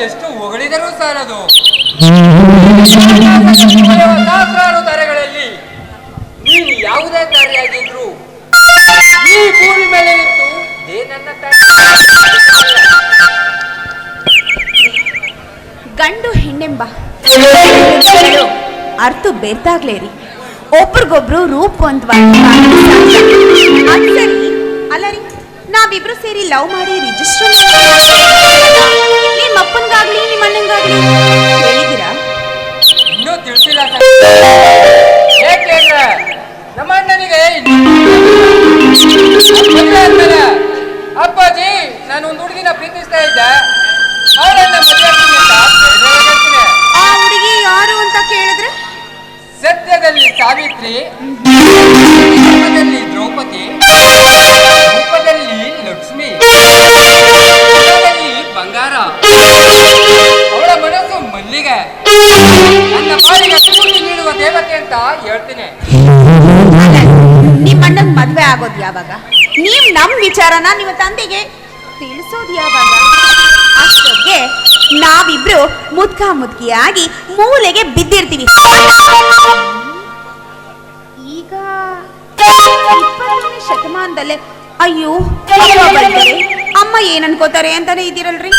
ಎಷ್ಟು ಹೊಗಳಿದರೂ ತಾರೆಗಳಲ್ಲಿ ನೀನು ಯಾವುದೇ ತಾರೆಯಾಗಿದ್ರು ಈ ಭೂಮಿ ಮೇಲೆ ನಿಂತು ಇದೇ ನನ್ನ ಗಂಡು ಹೆಣ್ಣೆಂಬ. ಅರ್ಥ ಬೇರ್ತಾಗ್ಲೇರಿ ಒಬ್ರಿಗೊಬ್ರು ರೂಪವಂತವಾಗಿ ಅದ್ ಸರಿ. ಅಲ್ಲ ರೀ, ನಾವಿಬ್ರು ಸೇರಿ ಲವ್ ಮಾಡಿ ರಿಜಿಸ್ಟರ್ ನಿಮ್ಮ ಅಪ್ಪನಿಗಾಗ್ಲಿ, ನಿಮ್ಮ ಅಣ್ಣಂಗಾಗ್ಲಿ ಹೇಳಿದ್ದೀರಾ ಇನ್ನೂ ತಿಳಿಸಿಲ್ಲ ಸತ್ಯದಲ್ಲಿ ಸಾವಿತ್ರಿ ದ್ರೌಪದಿ, ರೂಪದಲ್ಲಿ ಲಕ್ಷ್ಮಿ ಬಂಗಾರ ಅವಳ ಮನಸ್ಸು ಮಲ್ಲಿಗೆ. ನನ್ನ ಪಾಲಿಗೆ ಸ್ಫೂರ್ತಿ ನೀಡುವ ದೇವತೆ ಅಂತ ಹೇಳ್ತೀನಿ. ನಿಮ್ಮ ಮದುವೆ ಆಗೋದು ಯಾವಾಗ? ನೀವ್ ನಮ್ ವಿಚಾರನ ನಿಮ್ಮ ತಂದೆಗೆ ತಿಳಿಸೋದು ಯಾವಾಗ ಅಷ್ಟೊತ್ತಿಗೆ ನಾವಿಬ್ರು ಮುದ್ಕ ಮುದ್ಕಿಯಾಗಿ ಮೂಲೆಗೆ ಬಿದ್ದಿರ್ತೀವಿ. ಈಗ ಇಪ್ಪತ್ತನೇ ಶತಮಾನದಲ್ಲೇ ಅಯ್ಯೋ ಅಮ್ಮ ಏನ್ ಅನ್ಕೋತಾರೆ ಅಂತಾನೆ ಇದ್ದೀರಲ್ರಿ?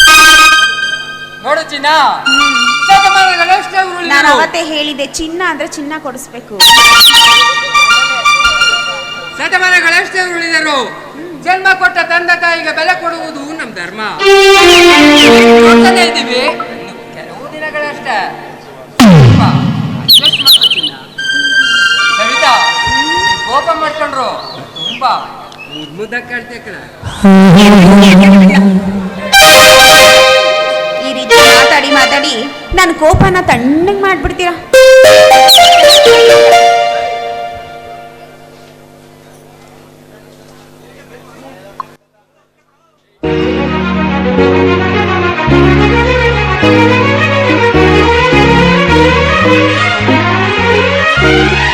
ನೋಡು ಚಿನ್ನ ಶತಮಾನಗಳಷ್ಟೇ ನಾನು. ಅವತ್ತೇ ಹೇಳಿದೆ ಚಿನ್ನ ಅಂದ್ರೆ ಚಿನ್ನ ಕೊಡಿಸ್ಬೇಕು. ಶತಮಾನಗಳಷ್ಟೇ ಉಳಿದರು ಜನ್ಮ ಕೊಟ್ಟ ತಂದೆ ತಾಯಿಗೆ ಬೆಲೆ ಕೊಡುವುದು ನಮ್ಮ ಧರ್ಮ. ಇದ್ದೀವಿ. ಕೆಲವು ದಿನಗಳಷ್ಟೇ. ನೀನ್ ಕೋಪ ಮಾಡ್ಕೊಂಡ್ರು. ತುಂಬಾ. ಮುದ್ ಮುದ್ದ ಕಾಡ್ತೀಯ ಕಣ ಈ ರೀತಿ ಮಾತಾಡಿ ಮಾತಾಡಿ ನನ್ನ ಕೋಪನ ತಣ್ಣಗೆ ಮಾಡ್ಬಿಡ್ತೀರಾ?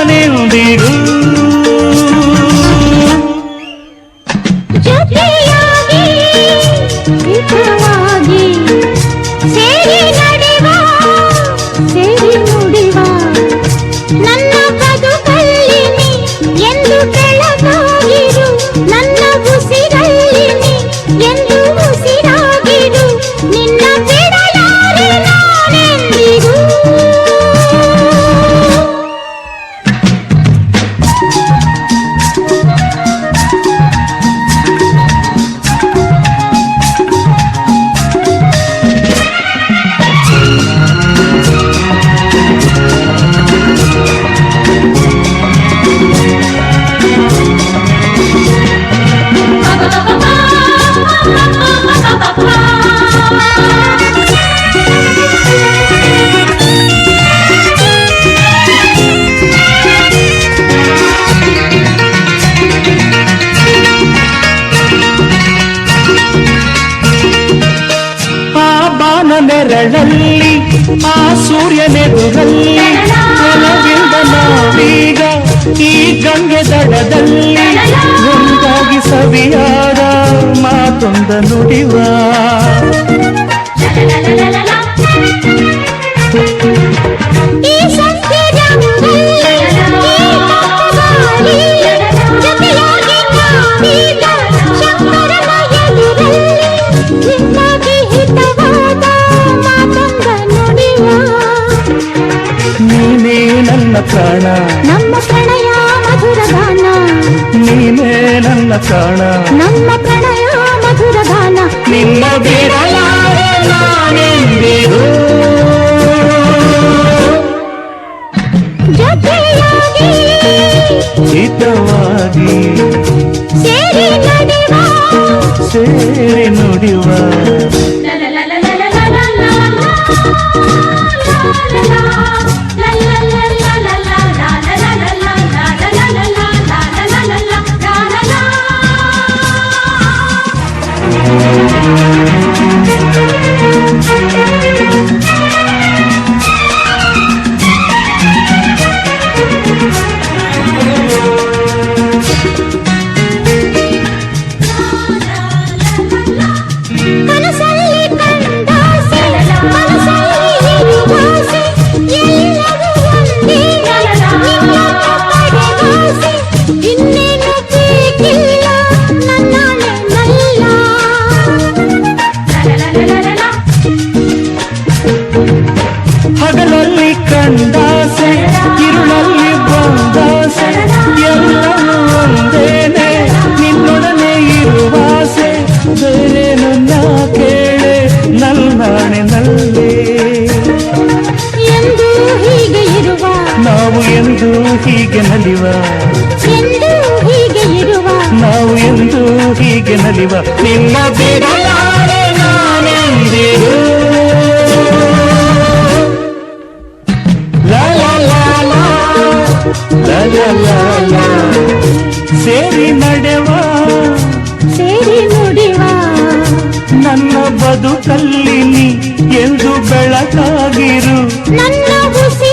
ನಾನೆಂದಿರು ನೆರಳಲ್ಲಿ ಆ ಸೂರ್ಯನೆದುರಲ್ಲಿ ಒಲವಿಂದ ನಾವೀಗ ಈ ಗಂಗೆ ದಡದಲ್ಲಿ ಒಂದಾಗಿ ಸವಿಯಾದ ಮಾತೊಂದ ನುಡಿವ ನೀನೇ ನನ್ನ ಪ್ರಾಣ. ನಮ್ಮ ಪ್ರಣಯ ಮಧುರ ಗಾನ. ನೀನೇ ನನ್ನ ಪ್ರಾಣ. ನಮ್ಮ ಪ್ರಣಯ ಮಧುರ ಗಾನ. ನಿನ್ನ ಬಿಡಲಾರೆ ನಾನೆಂದಿಗೂ ಜೊತೆಯಾಗಿ ಹಿತವಾಗಿ ಸೇರಿ ನಡೆವ. ಸೇರಿ ನುಡಿವ. ಹಗಲಲ್ಲಿ ಕಂಡಾಸೆ ಇರುಳಲ್ಲಿ ಬಂದಾಸೆ ಎಲ್ಲವೂ ಒಂದೇನೆ ನಿನ್ನೊಡನೆ ಇರುವಾಸೆ. ಬೇರೆ ನನ್ನ ಕೇಳೆ ನಲ್ಲಾಣೆ ನಲ್ಲೇ. ಎಂದು ಹೀಗೆ ಇರುವ ನಾವು ಎಂದು ಹೀಗೆ ನಲಿವ. ಎಂದು ಹೀಗೆ ಇರುವ ನಾವು ಎಂದು ಹೀಗೆ ನಲಿವ. ನಿನ್ನ ಬಿಡಲಾರೆ ಬದುಕಲ್ಲಿ ನೀ ಎಂದು ನನ್ನ ಉಸಿ